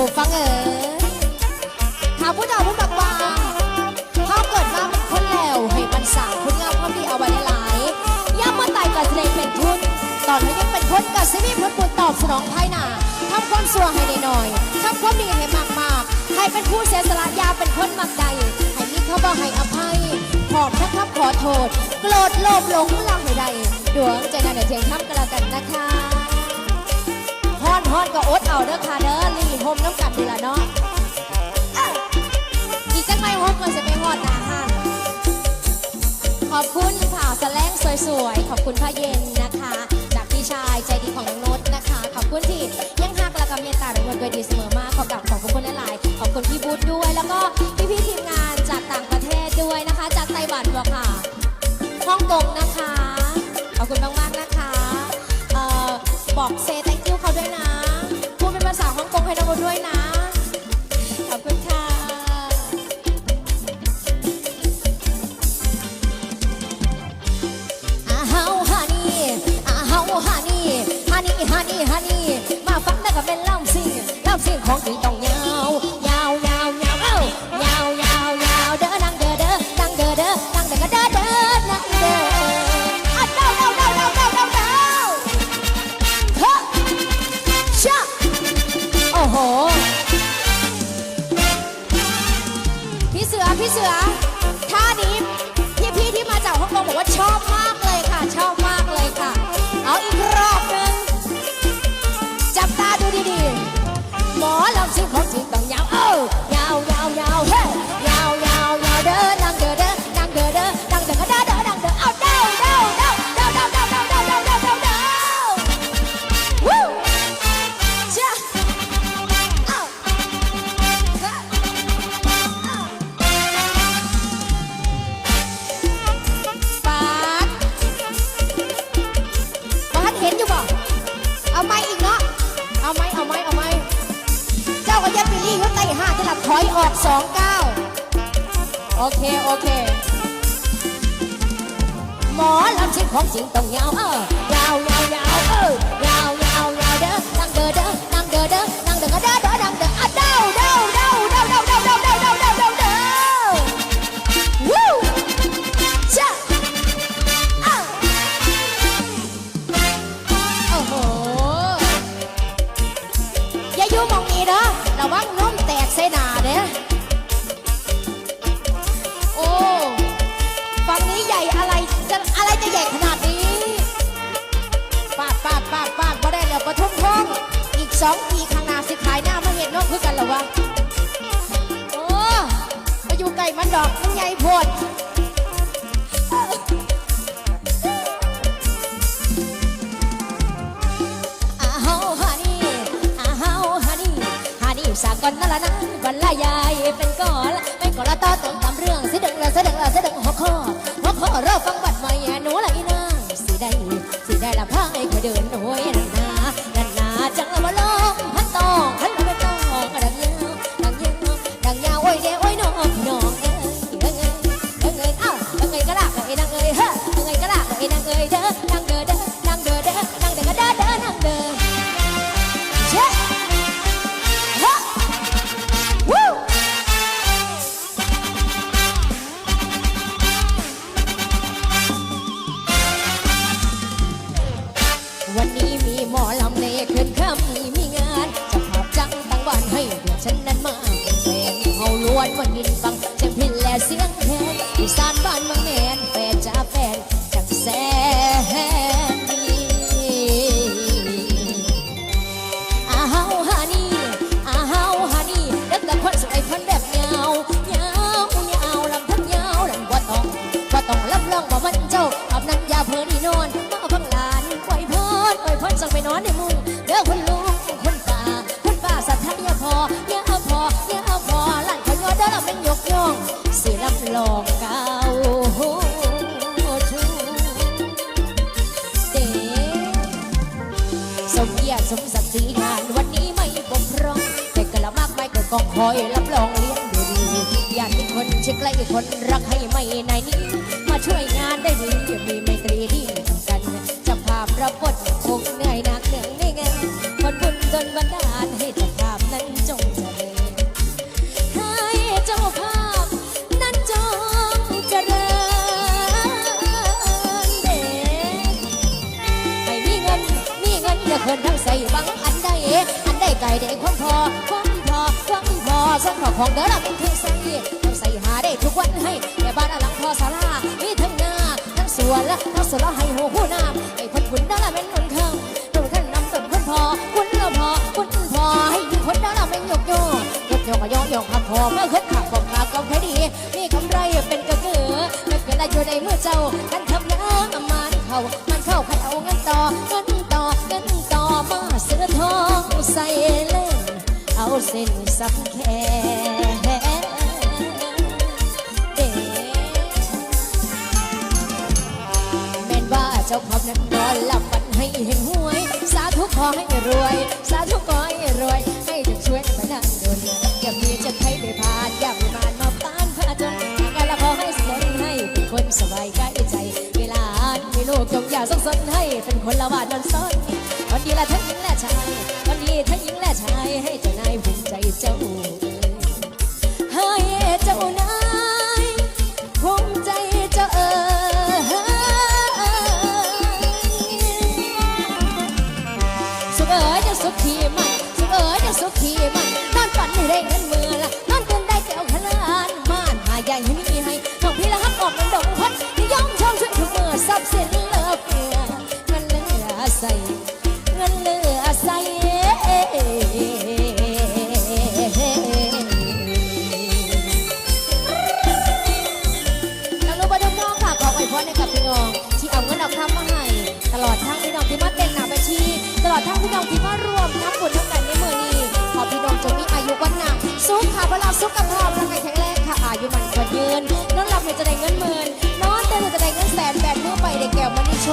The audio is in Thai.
ผู้ฟังเอ๋ยถ้าผู้เฒ่าผู้บักว่าถ้าเกิดมาเป็นคนแล้ว ให้มันสร้างคุณงามความดีเอาไว้หลายย่ามาตายกับเสด็จเป็นทุน ตอนนี้ยังเป็นคนกับสิมีพระบุญตอบสนองภายหน้าทำความสัวให้ได้หน่อยทำความดีให้มากๆให้เป็นผู้เสียสละยาเป็นคนมักใดให้มีเขาบ่ให้อภัยขอบทักทับขอโทษ โกรธโลภหลงลังใดๆดวงใจนั้นเทียงทำกันแล้วกันนะคะฮอนฮอนก็อดเอาเด้อค่ะเด้อลี โฮมน้ำกันดีละเนาะอีกจังไม่โฮมก็จะไปฮอดนาห้านขอบคุณผ่าแสลงสวยๆ ขอบคุณผ้าเย็นนะคะ จากพี่ชายใจดีของน้องโนตนะคะ ขอบคุณที่ยังหักและกำเมตตาเราด้วยดีเสมอมาขอกลับขอบคุณหลายๆขอบคุณพี่บูธด้วย แล้วก็พี่ๆทีมงานจากต่างประเทศด้วยนะคะ จากไต้หวันบอกค่ะฮ่องกงนะคะ ขอบคุณมากๆนะคะ เอ่อบอกเซ ให้น้องโบด้วยนะ ขอบคุณค่ะอาเฮาฮานี่อาเฮาฮานี่ฮานี่ฮานี่ฮานี่มาฟังแล้วก็เป็นลำซิ่งลำซิ่งของจีต้อง พี่เสือท่านี้พี่พี่ที่มาจากฮ่องกงบอกว่าชอบมากเลยค่ะ ชอบมากเลยค่ะ เอาอีกรอบหนึ่งจับตาดูดีๆ หมอลำซิ่งของจ จ้าก็ยัดไปรี่ยศไต่ห้าจะหลับถอยออกสองเก้าโอเค โอเค หมอลำชิดของจริงต้องยาวเออยาวยาวยาวเออ สองปีข้างหน้าสิขายหน้ามาเห็นน้องคือกันหรอวะโอ้ไปอยู่ไก่มันดอกมันใหญ่โพดอาเฮาฮานี่อาเฮาฮานี่ฮานี่สากลนั่นละนะวันละยายเป็นก่อละเป็นก่อนละต่อตรงตามเรื่องเสดึงละเสดึงละเสดึงหัวข้อหัวข้อรอฟังบัด คนมายินฟังเสียงพินและเสียงแคนอีสานบ้านเมือง สมเกียรติสมศักดิ์ศรีงานวันนี้ไม่บกพร่องแต่กระมากไม่ก็กองคอยรับรองเลี้ยงดูดีอยากมีคนเชื่อใกล้คนรักให้ไม่นายนี้ มาช่วยงานได้ดีมีไมตรีดีทำกันจะภาพรับบทคงเหนื่อยหนักเหนื่อยไม่งานคนบุญจนบันดาลให้ เพิ่นทั้งใส่บังอันใดอันใดไก่ได้ความพอความพอความพอส่วนขอของเด้อละเป็นเครื่องใส่ต้องใส่หาได้ทุกวันให้แม่บ้านหลังพอสารามีทั้งหน้าทั้งสวนและทั้งสวนและให้หัวผู้น้ำให้คนคุณเด้อละเป็นหนุนข้างหนุนข้างนำต้นคนพอคุณละพอคุณพอให้มีคนเด้อละเป็นยกโยยกโยกยองยองคำพอเมื่อขึ้นขับของขาก็แค่ดีมีกำไรเป็นกระเกือไม่เกิดอะไรอยู่ในมือเจ้า เส้นสับแขนเด็แม่นว่าเจ้าความนั้นนอนหลับฝันให้เห็นหวย สาธุขอให้รวย สาธุขอให้รวย ให้จะช่วยมานั่งดนอย่ามีจะให้ไม่ผ่านอย่ามีมานมาต้านพระจนการละขอให้สนให้เป็นคนสบายกายใจ เวลามีลูกจงอย่าสงสนให้เป็นคนละวาดวันซ้อน วันดีละทั้งหญิงและชาย วันดีทั้งหญิงและชายให้เจ้านายภูมิใจเจ้า ขค่ะพลังสุขภาพร่างกายแข็งแรงค่ะอายุมันกว่ายืนน้องรับให้จะได้เงินหมื่น